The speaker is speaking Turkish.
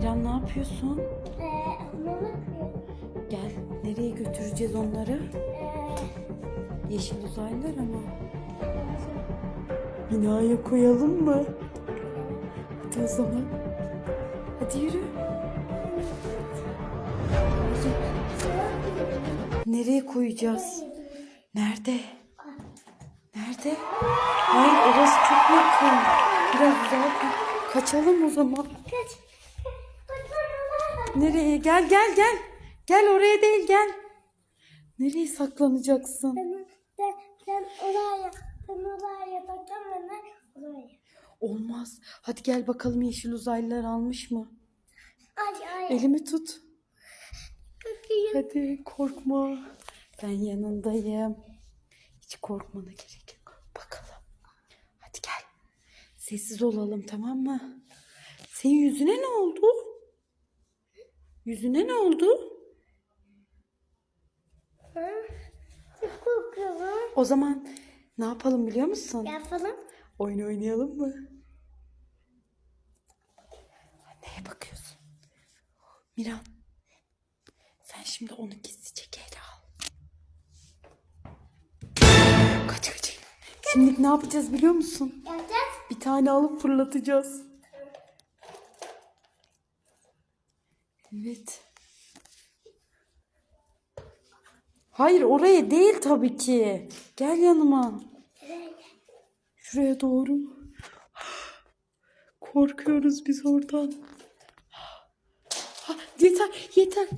Miran ne yapıyorsun? Ee. Gel. Nereye götüreceğiz onları? Ee, Yeşil uzaylılar ama. Binaya koyalım mı? Hadi o zaman. Hadi yürü. Nereye koyacağız? Nerede? Nerede? Hayır orası çok yakın. Biraz uzağa koy. Kaçalım o zaman. kaç. Nereye? Gel gel gel. Gel oraya değil gel. Nereye saklanacaksın? Ben, ben, ben oraya, ben oraya bakacağım ben oraya. Olmaz. Hadi gel bakalım yeşil uzaylılar almış mı? Ay ay. Elimi tut. Bakayım. Hadi korkma. Ben yanındayım. Hiç korkmana gerek yok. Bakalım. Hadi gel. Sessiz olalım tamam mı? Senin yüzüne ne oldu? Yüzüne ne oldu? Korkuyorum. O zaman ne yapalım biliyor musun? Yapalım. Oyun oynayalım mı? Neye bakıyorsun? Miran. Sen şimdi onu gizlice geri al. Kaç kaç. Şimdi ne yapacağız biliyor musun? Yapacağız. Bir tane alıp fırlatacağız. Evet. Hayır oraya değil tabii ki. Gel yanıma. Şuraya doğru. Korkuyoruz biz oradan. Yeter yeter.